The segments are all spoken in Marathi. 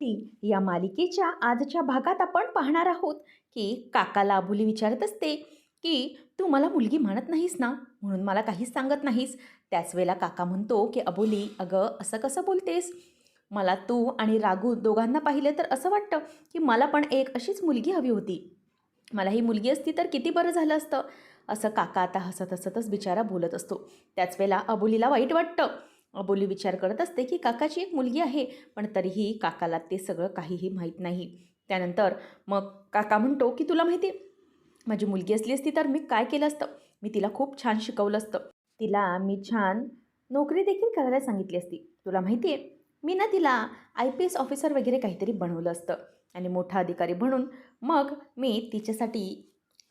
ती या मालिकेच्या आजच्या भागात आपण पाहणार आहोत की काकाला अबोली विचारत असते की तू मला मुलगी म्हणत नाहीस ना? म्हणून मला काहीच सांगत नाहीस. त्याच वेळेला काका म्हणतो की अबोली अगं असं कसं बोलतेस? मला तू आणि राघू दोघांना पाहिलं तर असं वाटतं की मला पण एक अशीच मुलगी हवी होती. मला ही मुलगी असती तर किती बरं झालं असतं? असं काका आता हसत हसतच बिचारा बोलत असतो. त्याच वेळेला अबोलीला वाईट वाटतं. अबोली विचार करत असते की काकाची एक मुलगी आहे पण तरीही काकाला ते सगळं काहीही माहीत नाही. त्यानंतर मग काका म्हणतो की तुला माहिती आहे, माझी मुलगी असली असती तर मी काय केलं असतं? मी तिला खूप छान शिकवलं असतं. तिला मी छान नोकरी देखील करायला सांगितली असती. तुला माहिती आहे मी ना तिला आय पी एस ऑफिसर वगैरे काहीतरी बनवलं असतं आणि मोठा अधिकारी बनून मग मी तिच्यासाठी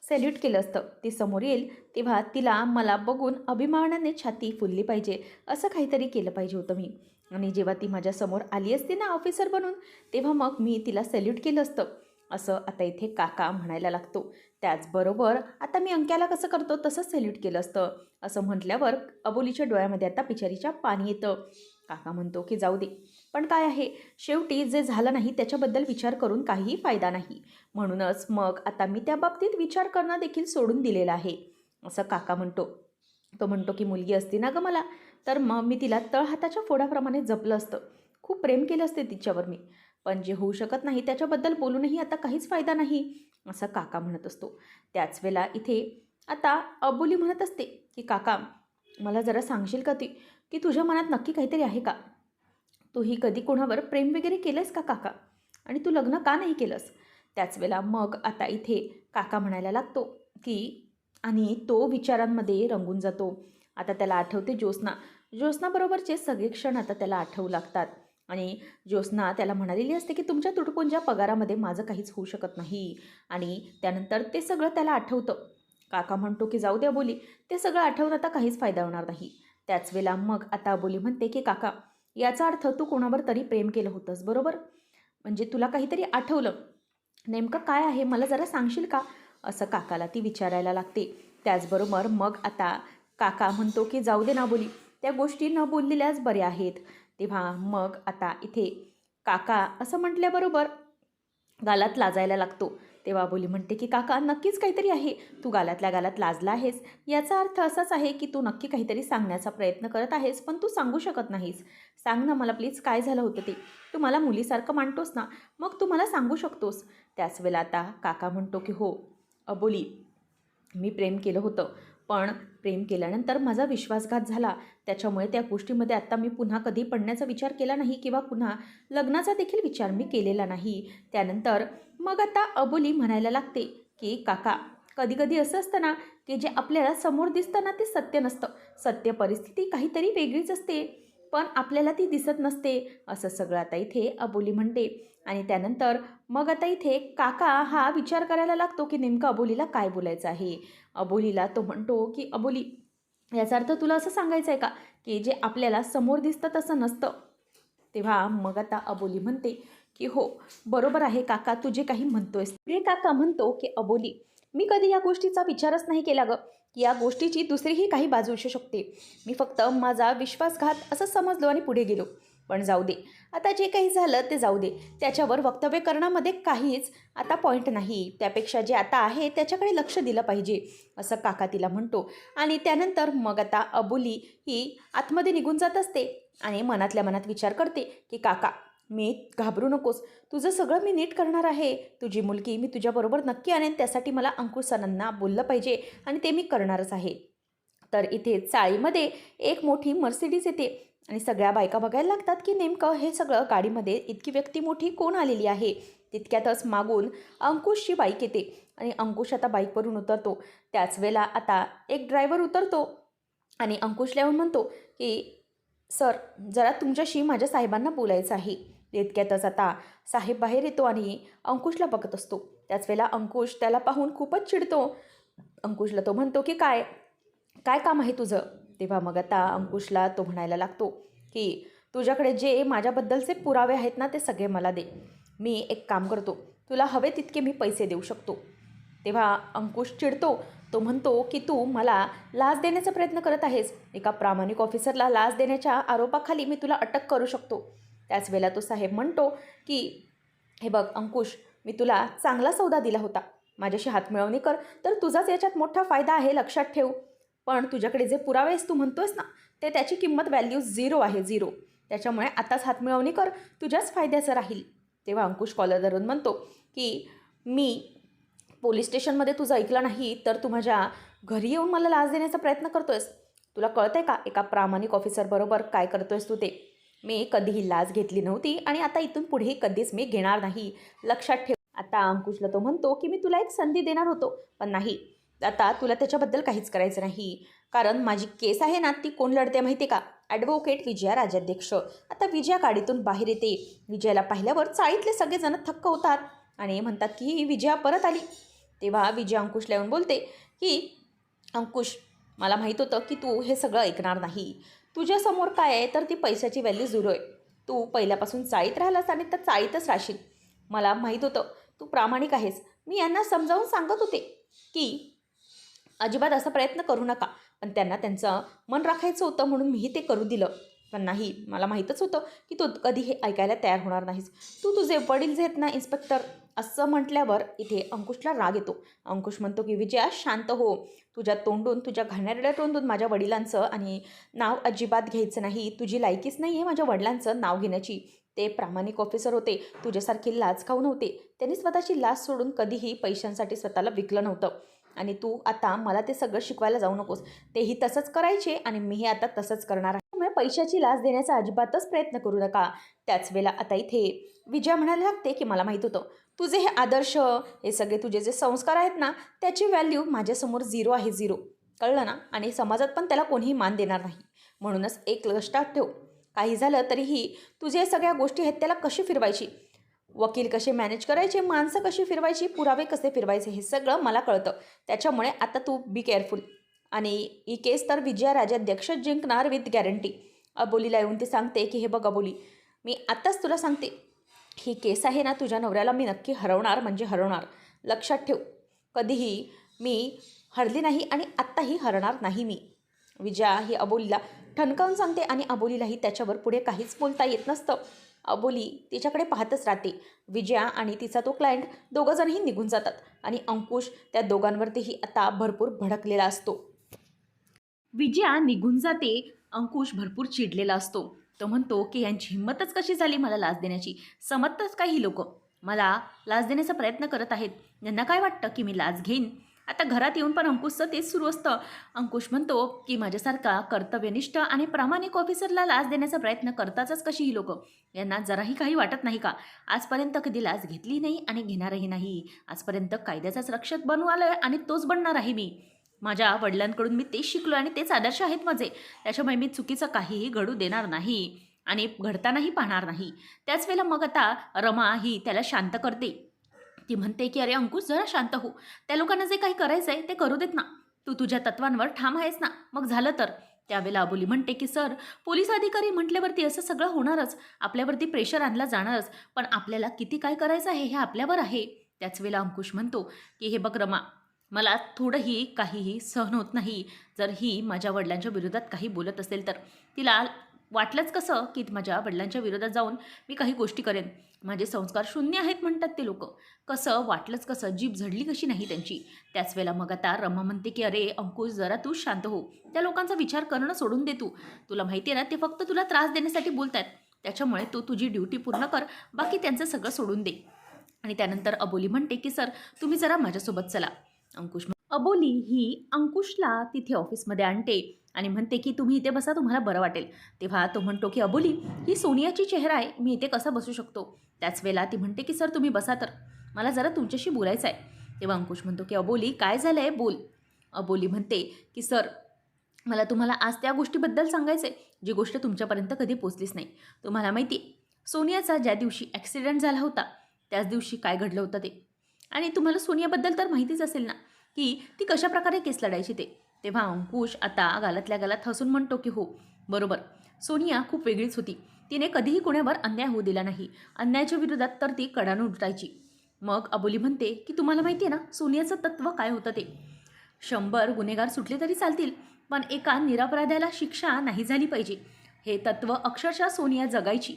सॅल्यूट केलं असतं. ती समोर येईल तेव्हा तिला मला बघून अभिमानाने छाती फुलली पाहिजे असं काहीतरी केलं पाहिजे होतं मी. आणि जेव्हा ती माझ्यासमोर आली असती ना ऑफिसर बनून तेव्हा मग मी तिला सॅल्यूट केलं असतं. असं आता इथे काका म्हणायला लागतो. त्याचबरोबर आता मी अंक्याला कसं करतो तसंच सॅल्यूट केलं असतं. असं म्हटल्यावर अबोलीच्या डोळ्यामध्ये आता पिचारीच्या पाणी येतं. काका म्हणतो की जाऊ दे. पण काय आहे? शेवटी जे झालं नाही त्याच्याबद्दल विचार करून काहीही फायदा नाही. म्हणूनच मग आता मी त्या बाबतीत विचार करणं देखील सोडून दिलेलं आहे असं काका म्हणतो. तो म्हणतो की मुलगी असती ना गं मला? तर मग मी तिला तळहाताच्या फोडाप्रमाणे जपलं असतं. खूप प्रेम केलं असते तिच्यावर मी. पण जे होऊ शकत नाही त्याच्याबद्दल बोलूनही आता काहीच फायदा नाही असं काका म्हणत असतो. त्याच वेळेला इथे आता अबोली म्हणत असते की काका मला जरा सांगशील का ती? की तुझ्या मनात नक्की काहीतरी आहे का? तूही कधी कोणावर प्रेम वगैरे केलंस का काका? आणि तू लग्न का नाही केलंस? त्याच वेळेला मग आता इथे काका म्हणायला लागतो की आणि तो विचारांमध्ये रंगून जातो. आता त्याला आठवते ज्योत्स्ना. ज्योत्स्नाबरोबरचे सगळे क्षण आता त्याला आठवू लागतात. आणि ज्योत्स्ना त्याला म्हणालेली असते की तुमच्या तुटपुंच्या पगारामध्ये माझं काहीच होऊ शकत नाही. आणि त्यानंतर ते सगळं त्याला आठवतं. काका म्हणतो की जाऊ द्या बोली. ते सगळं आठवून आता काहीच फायदा होणार नाही. त्याच वेळेला मग आता बोली म्हणते की काका याचा अर्थ तू कोणावर तरी प्रेम केलं होतंस बरोबर? म्हणजे तुला काहीतरी आठवलं. नेमकं काय आहे? मला जरा सांगशील का? असं काकाला ती विचारायला लागते. त्याचबरोबर मग आता काका म्हणतो की जाऊ दे ना बोली. त्या गोष्टी न बोललेल्याच बऱ्या आहेत. तेव्हा मग आता इथे काका असं म्हटल्याबरोबर गालात लाजायला लागतो. तेव्हा बोली म्हणते की काका नक्कीच काहीतरी आहे. तू गालातल्या गालात लाजला आहेस. याचा अर्थ असाच आहे की तू नक्की काहीतरी सांगण्याचा प्रयत्न करत आहेस पण तू सांगू शकत नाहीस. सांग ना मला प्लीज काय झालं होतं ते? तू मला मुलीसारखं मांडतोस ना? मग तू मला सांगू शकतोस. त्याच वेळेला आता काका म्हणतो की हो. अबोली मी प्रेम केलं होतं. पण प्रेम केल्यानंतर माझा विश्वासघात झाला. त्याच्यामुळे त्या गोष्टीमध्ये आत्ता मी पुन्हा कधी पडण्याचा विचार केला नाही किंवा पुन्हा लग्नाचा देखील विचार मी केलेला नाही. त्यानंतर मग आता अबोली म्हणायला लागते की काका कधी कधी असं असतं ना की जे आपल्याला समोर दिसतं ना ते सत्य नसतं. सत्य परिस्थिती काहीतरी वेगळीच असते. पण आपल्याला ती दिसत नसते. असं सगळं आता इथे अबोली म्हणते. आणि त्यानंतर मग आता इथे काका हा विचार करायला लागतो की नेमकं अबोलीला काय बोलायचं आहे? अबोलीला तो म्हणतो की अबोली याचा अर्थ तुला असं सांगायचं आहे का की जे आपल्याला समोर दिसतं तसं नसतं? तेव्हा मग आता अबोली म्हणते की हो बरोबर आहे काका तू जे काही म्हणतोयस रे काका म्हणतो की अबोली मी कधी या गोष्टीचा विचारच नाही केला गं. की या गोष्टीची दुसरीही काही बाजू असू शकते. मी फक्त माझा विश्वासघात असं समजलो आणि पुढे गेलो. पण जाऊ दे. आता जे काही झालं ते जाऊ दे. त्याच्यावर वक्तव्य करण्यामध्ये काहीच आता पॉईंट नाही. त्यापेक्षा जे आता आहे त्याच्याकडे लक्ष दिलं पाहिजे असं काका तिला म्हणतो. आणि त्यानंतर मग आता अबुली ही आतमध्ये निघून जात असते आणि मनातल्या मनात विचार करते की काका मी घाबरू नकोस. तुझं सगळं मी नीट करणार आहे. तुझी मुलगी मी तुझ्याबरोबर नक्की आणेन. त्यासाठी मला अंकुश सरांना बोललं पाहिजे आणि ते मी करणारच आहे. तर इथे चाळीमध्ये एक मोठी मर्सिडीज येते. आणि सगळ्या बायका बघायला लागतात की नेमकं हे सगळं गाडीमध्ये इतकी व्यक्ती मोठी कोण आलेली आहे? तितक्यातच मागून अंकुशची बाईक येते आणि अंकुश आता बाईकवरून उतरतो. त्याच वेळेला आता एक ड्रायव्हर उतरतो आणि अंकुशला येऊन म्हणतो की सर जरा तुमच्याशी माझ्या साहेबांना बोलायचं आहे. तितक्यातच आता साहेब बाहेर येतो आणि अंकुशला बघत असतो. त्याच वेळेला अंकुश त्याला पाहून खूपच चिडतो. अंकुशला तो म्हणतो की काय? काय काम आहे तुझं? तेव्हा मग आता अंकुशला तो म्हणायला लागतो की तुझ्याकडे जे माझ्याबद्दलचे पुरावे आहेत ना ते सगळे मला दे. मी एक काम करतो तुला हवे तितके मी पैसे देऊ शकतो. तेव्हा अंकुश चिडतो. तो म्हणतो की तू मला लाच देण्याचा प्रयत्न करत आहेस. एका प्रामाणिक ऑफिसरला लाच देण्याच्या आरोपाखाली मी तुला अटक करू शकतो. त्याच वेळेला तो साहेब म्हणतो की हे बघ अंकुश मी तुला चांगला सौदा दिला होता. माझ्याशी हातमिळवणी कर तर तुझाच याच्यात मोठा फायदा आहे लक्षात ठेव. पण तुझ्याकडे जे पुरावे आहेस तू म्हणतोयस ना ते त्याची किंमत व्हॅल्यू झिरो आहे झिरो त्याच्यामुळे आताच हातमिळवणी कर तुझ्याच फायद्याचं राहील. तेव्हा अंकुश कॉलर धरून म्हणतो की मी पोलीस स्टेशनमध्ये तुझं ऐकलं नाही तर तू माझ्या घरी येऊन मला लाच देण्याचा प्रयत्न करतोयस. तुला कळतंय का? एका प्रामाणिक ऑफिसरबरोबर काय करतोयस तू ते? मी कधीही लाच घेतली नव्हती आणि आता इथून पुढे कधीच मी घेणार नाही. लक्षात ठेव. आता अंकुशला तो म्हणतो की मी तुला एक संधी देणार होतो पण नाही. आता तुला त्याच्याबद्दल काहीच करायचं नाही. कारण माझी केस आहे ना ती कोण लढते माहिती आहे का? ॲडव्होकेट विजया राजाध्यक्ष. आता विजया गाडीतून बाहेर येते. विजयाला पाहिल्यावर चाळीतले सगळेजण थक्क होतात आणि म्हणतात की ही विजया परत आली. तेव्हा विजया अंकुशला येऊन बोलते की अंकुश मला माहीत होतं की तू हे सगळं ऐकणार नाही. तुझ्यासमोर काय आहे तर ती पैशाची व्हॅल्यू झिरो आहे. तू पहिल्यापासून चाळीत राहिलास आणि तर चाळीतच राहशील. मला माहीत होतं तू प्रामाणिक आहेस. मी यांना समजावून सांगत होते की अजिबात असा प्रयत्न करू नका. पण त्यांना त्यांचं मन राखायचं होतं म्हणून मीही ते करू दिलं. पण नाही मला माहीतच होतं की तू कधी हे ऐकायला तयार होणार नाहीस. तू तुझे वडील जे आहेत ना इन्स्पेक्टर असं म्हटल्यावर इथे अंकुशला राग येतो. अंकुश म्हणतो की विजया शांत हो. तुझ्या तोंडून तुझ्या घाणेरड्या तोंडून माझ्या वडिलांचं आणि नाव अजिबात घ्यायचं नाही. तुझी लायकीच नाही आहे माझ्या वडिलांचं नाव घेण्याची. ते प्रामाणिक ऑफिसर होते. तुझ्यासारखी लाच खाऊ नव्हते. त्यांनी स्वतःची लाच सोडून कधीही पैशांसाठी स्वतःला विकलं नव्हतं. आणि तू आता मला ते सगळं शिकवायला जाऊ नकोस. तेही तसंच करायचे आणि मीही आता तसंच करणार आहे. त्यामुळे पैशाची लाच देण्याचा अजिबातच प्रयत्न करू नका. त्याच वेळेला आता इथे विजया म्हणायला लागते की मला माहीत होतं. तुझे हे आदर्श हे सगळे तुझे जे संस्कार आहेत ना त्याची व्हॅल्यू माझ्यासमोर झिरो आहे झिरो कळलं ना? आणि समाजात पण त्याला कोणीही मान देणार नाही. म्हणूनच एक लक्षात ठेव. काही झालं तरीही तुझ्या सगळ्या गोष्टी आहेत त्याला कशी फिरवायची? वकील कसे मॅनेज करायचे माणसं कशी फिरवायची पुरावे कसे फिरवायचे हे सगळं मला कळतं. त्याच्यामुळे आता तू बी केअरफुल आणि ही केस तर विजया राजाध्यक्ष जिंकणार विथ गॅरंटी अबोलीला येऊन ती सांगते की हे बघ अबोली मी आत्ताच तुला सांगते. ही केस आहे ना तुझ्या नवऱ्याला मी नक्की हरवणार म्हणजे हरवणार. लक्षात ठेव. कधीही मी हरली नाही आणि आत्ताही हरणार नाही मी. विजया ही अबोलीला ठणकावून सांगते आणि अबोलीलाही त्याच्यावर पुढे काहीच बोलता येत नसतं. अबोली तिच्याकडे पाहतच राहते. विजया आणि तिचा तो क्लायंट दोघंजणही निघून जातात आणि अंकुश त्या दोघांवरतीही आता भरपूर भडकलेला असतो. विजया निघून जाते अंकुश भरपूर चिडलेला असतो. तो म्हणतो की यांची हिंमतच कशी झाली मला लाच देण्याची? समजतच काही लोक? मला लाच देण्याचा प्रयत्न करत आहेत. यांना काय वाटतं की मी लाच घेईन? आता घरात येऊन पण अंकुशचं तेच सुरू असतं. अंकुश म्हणतो की माझ्यासारखा कर्तव्यनिष्ठ आणि प्रामाणिक ऑफिसरला लाच देण्याचा प्रयत्न करतातच कशी ही लोक? यांना जराही काही वाटत नाही का? आजपर्यंत कधी लाच घेतली नाही आणि घेणारही नाही. आजपर्यंत कायद्याचाच रक्षक बनू आलं आणि तोच बनणार आहे मी. माझ्या वडिलांकडून मी तेच शिकलो आणि तेच आदर्श आहेत माझे. त्याच्यामुळे मी चुकीचं काहीही घडू देणार नाही आणि घडतानाही पाहणार नाही. त्याच वेळेला मग आता रमा ही त्याला शांत करते. ती म्हणते की अरे अंकुश जरा शांत हो. त्या लोकांना जे काही करायचं आहे ते करू देत ना. तू तुझ्या तत्वांवर ठाम आहेस ना. मग झालं तर. त्यावेळेला अबोली म्हणते की सर पोलीस अधिकारी म्हटल्यावरती असं सगळं होणारच. आपल्यावरती प्रेशर आणला जाणारच. पण आपल्याला किती काय करायचं आहे हे आपल्यावर आहे. त्याच वेळेला अंकुश म्हणतो की हे बघ रमा मला थोडंही काहीही सहन होत नाही. जर ही माझ्या वडिलांच्या विरोधात काही बोलत असेल तर. तिला वाटलंच कसं की माझ्या वडिलांच्या विरोधात जाऊन मी काही गोष्टी करेन? माझे संस्कार शून्य आहेत म्हणतात ते लोक. कसं वाटलंच कसं? जीभ झडली कशी नाही त्यांची? त्याच वेळेला मग आता रमा म्हणते की अरे अंकुश जरा तू शांत हो. त्या लोकांचा विचार करणं सोडून दे तू. तुला माहिती आहे ना ते फक्त तुला त्रास देण्यासाठी बोलतात त्याच्यामुळे तू तुझी ड्युटी पूर्ण कर. बाकी त्यांचं सगळं सोडून दे. आणि त्यानंतर अबोली म्हणते की सर तुम्ही जरा माझ्यासोबत चला. अंकुश अबोली ही अंकुशला तिथे ऑफिसमध्ये आणते आणि म्हणते की तुम्ही इथे बसा तुम्हाला बरं वाटेल. तेव्हा तो म्हणतो की अबोली ही सोनियाची चेहरा आहे. मी इथे कसा बसू शकतो? त्याच वेळेला ती म्हणते की सर तुम्ही बसा तर. मला जरा तुमच्याशी बोलायचं आहे तेव्हा अंकुश म्हणतो की अबोली काय झालं आहे बोल. अबोली म्हणते की सर मला तुम्हाला आज त्या गोष्टीबद्दल सांगायचं आहे जी गोष्ट तुमच्यापर्यंत कधी पोचलीच नाही. तुम्हाला माहिती आहे, सोनियाचा ज्या दिवशी ॲक्सिडेंट झाला होता त्याच दिवशी काय घडलं होतं ते. आणि तुम्हाला सोनियाबद्दल तर माहितीच असेल ना की ती कशा प्रकारे केस लढायची ते. तेव्हा अंकुश आता गालातल्या गालात हसून म्हणतो की हो बरोबर. सोनिया खूप वेगळीच होती. तिने कधीही कोणावर अन्याय होऊ दिला नाही. अन्यायाच्या विरोधात तर ती कडानं उठायची. मग अबोली म्हणते की तुम्हाला माहिती आहे ना सोनियाचं तत्त्व काय होतं ते? शंभर गुन्हेगार सुटले तरी चालतील पण एका निरपराध्याला शिक्षा नाही झाली पाहिजे. हे तत्त्व अक्षरशः सोनिया जगायची.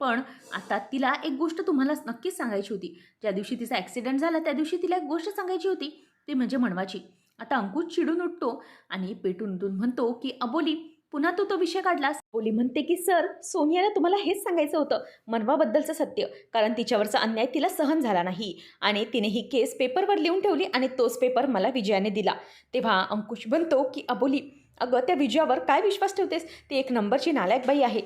पण आता तिला एक गोष्ट तुम्हाला नक्कीच सांगायची होती. ज्या दिवशी तिचा ॲक्सिडेंट झाला त्या दिवशी तिला एक गोष्ट सांगायची होती. ती म्हणजे मनवाची आता अंकुश चिडून उठतो आणि पेटून उठून म्हणतो की अबोली पुन्हा तू तो विषय काढलास. बोली म्हणते की सर सोनियाला तुम्हाला हेच सांगायचं होतं. मनवाबद्दलचं सत्य. कारण तिच्यावरचा अन्याय तिला सहन झाला नाही. आणि तिने ही केस पेपरवर लिहून ठेवली आणि तोच पेपर मला विजयाने दिला. तेव्हा अंकुश म्हणतो की अबोली अगं त्या विजयावर काय विश्वास ठेवतेस? ती एक नंबरची नालायक बाई आहे.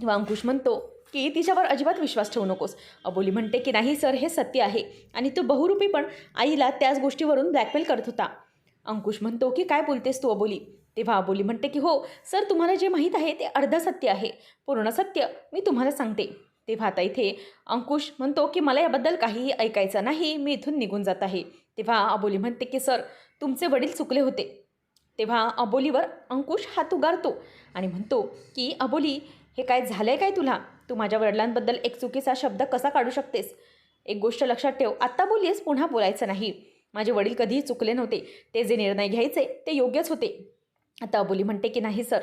तेव्हा अंकुश म्हणतो की तिच्यावर अजिबात विश्वास ठेवू नकोस. अबोली म्हणते की नाही सर हे सत्य आहे. आणि तो बहुरूपी पण आईला त्याच गोष्टीवरून ब्लॅकमेल करत होता. अंकुश म्हणतो की काय बोलतेस तू अबोली? तेव्हा अबोली म्हणते की हो सर तुम्हाला जे माहीत आहे ते अर्ध सत्य आहे. पूर्ण सत्य मी तुम्हाला सांगते. तेव्हा आता इथे अंकुश म्हणतो की मला याबद्दल काहीही ऐकायचं नाही. मी इथून निघून जात आहे. तेव्हा अबोली म्हणते की सर तुमचे वडील चुकले होते. तेव्हा अबोलीवर अंकुश हात उगारतो आणि म्हणतो की अबोली हे काय झालं आहे काय तुला? तू माझ्या वडिलांबद्दल एक चुकीचा शब्द कसा काढू शकतेस? एक गोष्ट लक्षात ठेव आत्ता बोलीस पुन्हा बोलायचं नाही. माझे वडील कधीही चुकले नव्हते. ते जे निर्णय घ्यायचे ते योग्यच होते. आता अबोली म्हणते की नाही सर.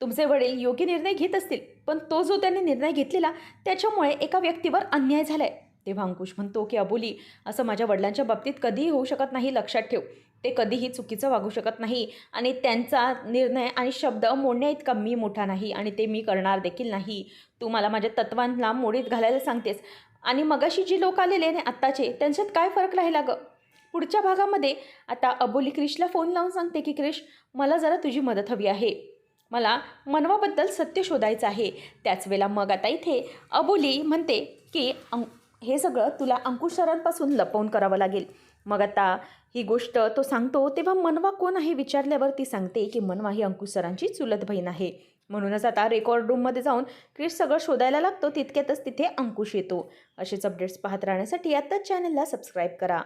तुमचे वडील योग्य निर्णय घेत असतील पण तो जो त्यांनी निर्णय घेतलेला त्याच्यामुळे एका व्यक्तीवर अन्याय झाला आहे तेव्हा अंकुश म्हणतो की अबोली असं माझ्या वडिलांच्या बाबतीत कधीही होऊ शकत नाही लक्षात ठेव. ते कधीही चुकीचं वागू शकत नाही आणि त्यांचा निर्णय आणि शब्द मोडण्या इतका मी मोठा नाही आणि ते मी करणार देखील नाही. तू मला माझ्या तत्वांना मोडीत घालायला सांगतेस. आणि मगाशी जी लोक आलेले आणि आत्ताचे त्यांच्यात काय फरक राहिला गं? पुढच्या भागामध्ये आता अबोली क्रिशला फोन लावून सांगते की क्रिश मला जरा तुझी मदत हवी आहे. मला मनवाबद्दल सत्य शोधायचं आहे. त्याच वेळेला मग आता इथे अबोली म्हणते की अं हे सगळं तुला अंकुश सरांपासून लपवून करावं लागेल. मग आता ही गोष्ट तो सांगतो तेव्हा मनवा कोण आहे विचारल्यावर ती सांगते की मनवा ही अंकुश सरांची चुलत बहीण आहे. म्हणूनच आता रेकॉर्ड रूममध्ये जाऊन क्रिश सगळं शोधायला लागतो तितक्यातच तिथे अंकुश येतो. असेच अपडेट्स पाहत राहण्यासाठी आत्ताच चॅनलला सबस्क्राईब करा.